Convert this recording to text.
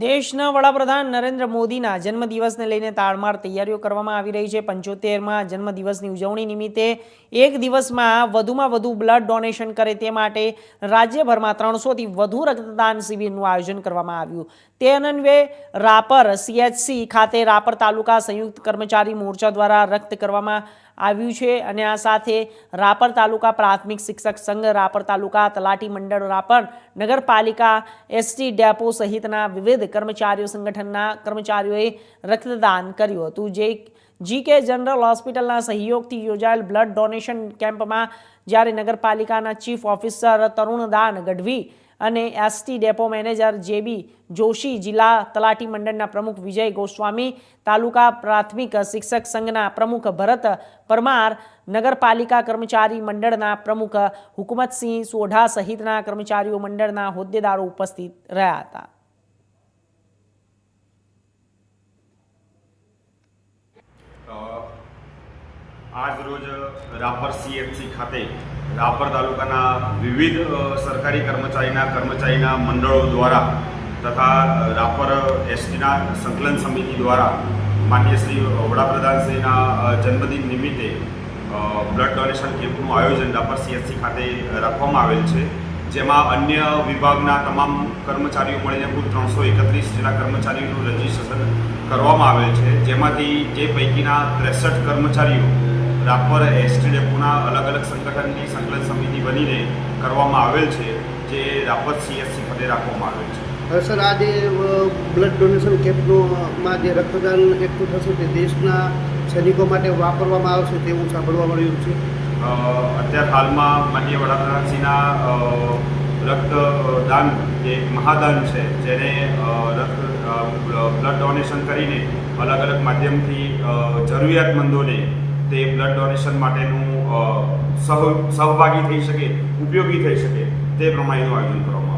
દેશના વડાપ્રધાન નરેન્દ્ર મોદીના જન્મદિવસને લઈને તાળમાર તૈયારીઓ કરવામાં આવી રહી છે. પંચોતેરમાં જન્મદિવસની ઉજવણી નિમિત્તે એક દિવસમાં વધુમાં વધુ બ્લડ ડોનેશન કરે તે માટે રાજ્યભરમાં ત્રણસોથી વધુ રક્તદાન શિબિરનું આયોજન કરવામાં આવ્યું. તે અન્વયે રાપર સીએચસી ખાતે રાપર તાલુકા સંયુક્ત કર્મચારી મોરચા દ્વારા રક્ત કરવામાં આવ્યું છે અને આ સાથે રાપર તાલુકા પ્રાથમિક શિક્ષક સંઘ, રાપર તાલુકા તલાટી મંડળ, રાપર નગરપાલિકા એસટી ડેપો સહિતના વિવિધ કર્મચારીઓ સંગઠનના કર્મચારીઓએ રક્તદાન કર્યું હતું. જે જીકે જનરલ હોસ્પિટલના સહયોગથી યોજાયેલ બ્લડ ડોનેશન કેમ્પમાં જ્યારે નગરપાલિકાના ચીફ ઓફિસર તરુણદાન ગઢવી અને S T depot manager J B Joshi જિલ્લા તલાટી મંડળના પ્રમુખ વિજય ગોસ્વામી, તાલુકા પ્રાથમિક શિક્ષક સંઘના પ્રમુખ ભરત પરમાર, નગરપાલિકા કર્મચારી મંડળના પ્રમુખ હુકમતસિંહ સોઢા સહિતના કર્મચારીઓ મંડળના હોદ્દેદારો ઉપસ્થિત રહ્યા હતા. આજ રોજ રાપર સીએફસી ખાતે રાપર તાલુકાના વિવિધ સરકારી કર્મચારીના કર્મચારીના મંડળો દ્વારા તથા રાપર એસટીના સંકલન સમિતિ દ્વારા માન્ય શ્રી વડાપ્રધાનશ્રીના જન્મદિન નિમિત્તે બ્લડ ડોનેશન કેમ્પનું આયોજન રાપર સીએસસી ખાતે રાખવામાં આવેલ છે. જેમાં અન્ય વિભાગના તમામ કર્મચારીઓ મળીને કુલ ત્રણસો એકત્રીસ જેટલા કર્મચારીઓનું રજીસ્ટ્રેશન કરવામાં આવેલ છે. જેમાંથી જે પૈકીના ત્રેસઠ કર્મચારીઓ રાપર એસટી ડેપોના અલગ અલગ સંગઠનની સંકલન સમિતિ બનીને કરવામાં આવેલ છે જે રાપર સીએસસી ખાતે રાખવામાં આવેલ છે. સર આ જે બ્લડ ડોનેશન કેમ્પનું માં જે રક્તદાન એકઠું થશે તે દેશના સૈનિકો માટે વાપરવામાં આવશે તેવું સાંભળવા મળ્યું છે. અત્યાર હાલમાં માન્ય વડાપ્રધાનશ્રીના રક્તદાન જે એક મહાદાન છે જેને રક્ત બ્લડ ડોનેશન કરીને અલગ અલગ માધ્યમથી જરૂરિયાતમંદોને તે બ્લડ ડોનેશન માટેનું સહ સહભાગી થઈ શકે, ઉપયોગી થઈ શકે તે પ્રમાણેનું આયોજન કરવામાં